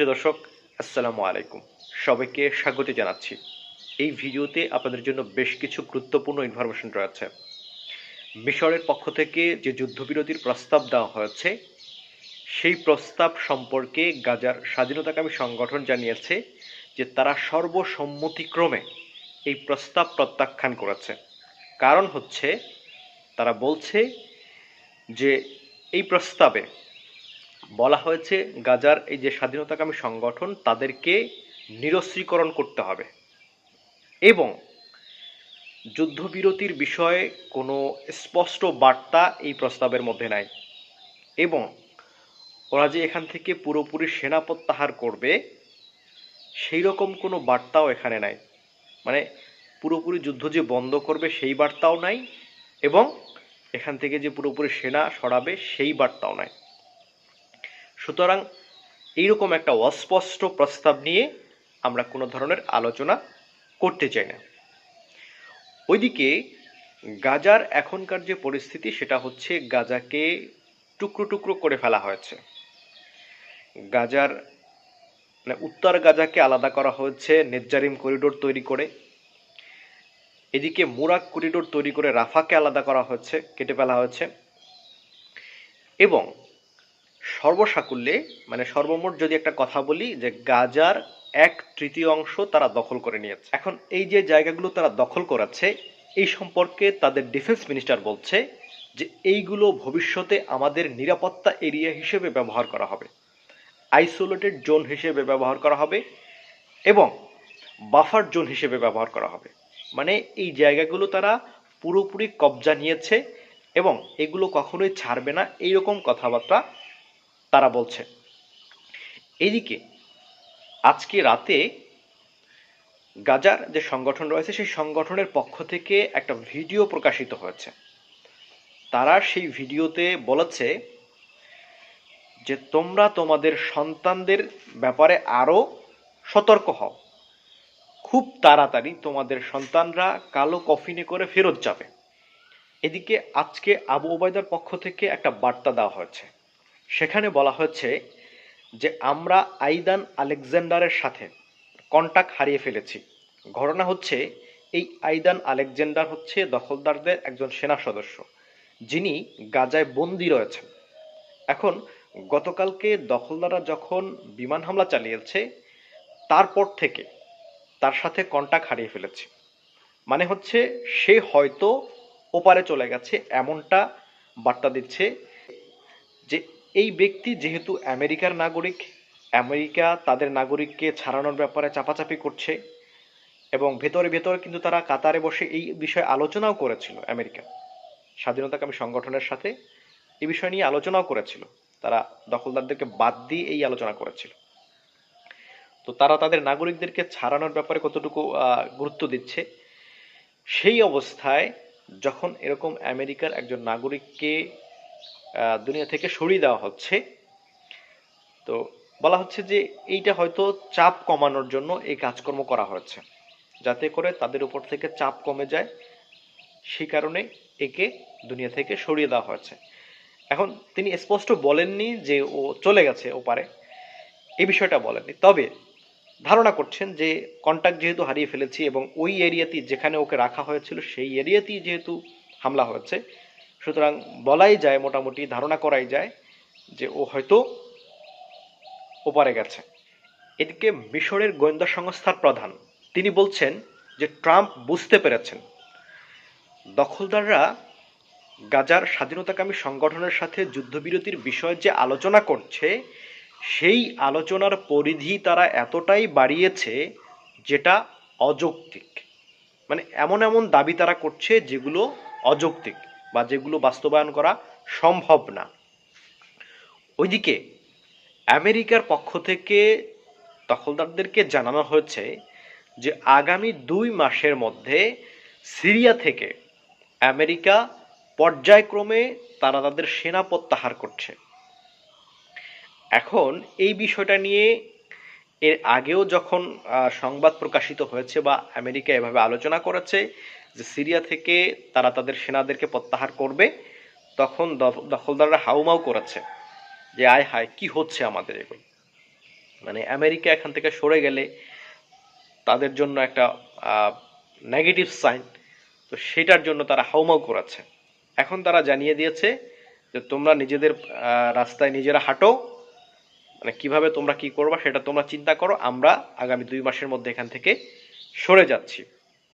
প্রিয় দর্শক, আসসালামু আলাইকুম। সবাইকে স্বাগত জানাচ্ছি। এই ভিডিওতে আপনাদের জন্য বেশ কিছু গুরুত্বপূর্ণ ইনফরমেশন রয়েছে। মিশরের পক্ষ থেকে যে যুদ্ধবিরতির প্রস্তাব দেওয়া হয়েছে, সেই প্রস্তাব সম্পর্কে গাজার স্বাধীনতাকামী সংগঠন জানিয়েছে যে তারা সর্বসম্মতিক্রমে এই প্রস্তাব প্রত্যাখ্যান করেছে। কারণ হচ্ছে, তারা বলছে যে এই প্রস্তাবে বলা হয়েছে গাজার এই যে স্বাধীনতাকামী সংগঠন, তাদেরকে নিরস্ত্রীকরণ করতে হবে। এবং যুদ্ধবিরতির বিষয়ে কোনো স্পষ্ট বার্তা এই প্রস্তাবের মধ্যে নাই। এবং ওরা যে এখান থেকে পুরোপুরি সেনা প্রত্যাহার করবে, সেই রকম কোনো বার্তাও এখানে নাই। মানে পুরোপুরি যুদ্ধ যে বন্ধ করবে, সেই বার্তাও নাই এবং এখান থেকে যে পুরোপুরি সেনা সরাবে, সেই বার্তাও নাই। সুতরাং এইরকম একটা অস্পষ্ট প্রস্তাব নিয়ে আমরা কোনো ধরনের আলোচনা করতে চাই না। ওইদিকে গাজার এখনকার যে পরিস্থিতি, সেটা হচ্ছে গাজাকে টুকরো টুকরো করে ফেলা হয়েছে। গাজার মানে উত্তর গাজাকে আলাদা করা হয়েছে নেজ্জারিম করিডোর তৈরি করে। এদিকে মুরাক করিডোর তৈরি করে রাফাকে আলাদা করা হয়েছে, কেটে ফেলা হয়েছে। এবং সর্বসাকুল্যে মানে সর্বমোট যদি একটা কথা বলি যে গাজার এক তৃতীয় অংশ তারা দখল করে নিয়েছে। এখন এই যে জায়গাগুলো তারা দখল করাচ্ছে, এই সম্পর্কে তাদের ডিফেন্স মিনিস্টার বলছে যে এইগুলো ভবিষ্যতে আমাদের নিরাপত্তা এরিয়া হিসেবে ব্যবহার করা হবে। আইসোলেটেড জোন হিসেবে ব্যবহার করা হবে এবং বাফার জোন হিসেবে ব্যবহার করা হবে। মানে এই জায়গাগুলো তারা পুরোপুরি কবজা নিয়েছে এবং এগুলো কখনোই ছাড়বে না। এইরকম কথাবার্তা তারা বলছে, এদিকে আজকে রাতে গাজার যে সংগঠন রয়েছে, সেই সংগঠনের পক্ষ থেকে একটা ভিডিও প্রকাশিত হয়েছে। তারা সেই ভিডিওতে বলেছে যে, তোমরা তোমাদের সন্তানদের ব্যাপারে আরও সতর্ক হও। খুব তাড়াতাড়ি তোমাদের সন্তানরা কালো কফিনে করে ফেরত যাবে। এদিকে আজকে আবু ওবায়দার পক্ষ থেকে একটা বার্তা দেওয়া হয়েছে। সেখানে বলা হয়েছে যে আমরা আইদান আলেকজান্ডারের সাথে কন্ট্যাক্ট হারিয়ে ফেলেছি। ঘটনা হচ্ছে, এই আইদান আলেকজান্ডার হচ্ছে দখলদারদের একজন সেনা সদস্য, যিনি গাজায় বন্দি রয়েছেন। এখন, গতকালকে দখলদাররা যখন বিমান হামলা চালিয়েছে, তারপর থেকে তার সাথে কন্টাক্ট হারিয়ে ফেলেছে। মানে হচ্ছে, সে হয়তো ওপারে চলে গেছে, এমনটা বার্তা দিচ্ছে যে এই ব্যক্তি যেহেতু আমেরিকার নাগরিক, আমেরিকা তাদের নাগরিককে ছাড়ানোর ব্যাপারে চাপাচাপি করছে এবং ভেতরে ভেতরে কিন্তু তারা কাতারে বসে এই বিষয়ে আলোচনাও করেছিল আমেরিকা। স্বাধীনতাকামী সংগঠনের সাথে এই বিষয় নিয়ে আলোচনাও করেছিল। তারা দখলদারদেরকে বাদ দিয়ে এই আলোচনা করেছিল। তো তারা তাদের নাগরিকদেরকে ছাড়ানোর ব্যাপারে কতটুকু গুরুত্ব দিচ্ছে? সেই অবস্থায় যখন এরকম আমেরিকার একজন নাগরিককে দুনিয়া থেকে সরিয়ে দেওয়া হচ্ছে। তো বলা হচ্ছে যে এইটা হয়তো চাপ কমানোর জন্য এই কাজকর্ম করা হয়েছে। যাতে করে তাদের উপর থেকে চাপ কমে যায়। সেই কারণে একে দুনিয়া থেকে সরিয়ে দেওয়া হয়েছে। এখন তিনি স্পষ্ট বলেননি যে ও চলে গেছে ওপারে। এই বিষয়টা বলেননি। তবে ধারণা করছেন যে কন্টাক্ট যেহেতু হারিয়ে ফেলেছি এবং ওই এরিয়াতেই যেখানে ওকে রাখা হয়েছিল সেই এরিয়াতেই যেহেতু হামলা হয়েছে সুতরাং বলাই যায়, মোটামুটি ধারণা করাই যায় যে ও হয়তো ওপারে গেছে। এদিকে মিশরের গোয়েন্দা সংস্থার প্রধান, তিনি বলছেন যে ট্রাম্প বুঝতে পেরেছেন। দখলদাররা গাজার স্বাধীনতাকামী সংগঠনের সাথে যুদ্ধবিরতির বিষয়ে যে আলোচনা করছে, সেই আলোচনার পরিধি তারা এতটাই বাড়িয়েছে যেটা অযৌক্তিক। মানে এমন এমন দাবি তারা করছে যেগুলো অযৌক্তিক। বা যেগুলো বাস্তবায়ন করা সম্ভব না। ওইদিকে আমেরিকার পক্ষ থেকে দখলদারদেরকে জানানো হয়েছে যে আগামী দুই মাসের মধ্যে সিরিয়া থেকে আমেরিকা পর্যায়ক্রমে তারা তাদের সেনা প্রত্যাহার করছে। এখন এই বিষয়টা নিয়ে এর আগেও যখন সংবাদ প্রকাশিত হয়েছে বা আমেরিকা এভাবে আলোচনা করেছে যে সিরিয়া থেকে তারা তাদের সেনাদেরকে প্রত্যাহার করবে, তখন দখ- দখলদাররা হাউমাউ করেছে যে, আয় হায়, কি হচ্ছে আমাদের এগুলো মানে আমেরিকা এখান থেকে সরে গেলে তাদের জন্য একটা নেগেটিভ সাইন তো সেটার জন্য তারা হাউমাউ করাচ্ছে এখন তারা জানিয়ে দিয়েছে যে, তোমরা নিজেদের রাস্তায় নিজেরা হাঁটো মানে কীভাবে তোমরা কি করবা সেটা তোমরা চিন্তা করো, আমরা আগামী দুই মাসের মধ্যে এখান থেকে সরে যাচ্ছি।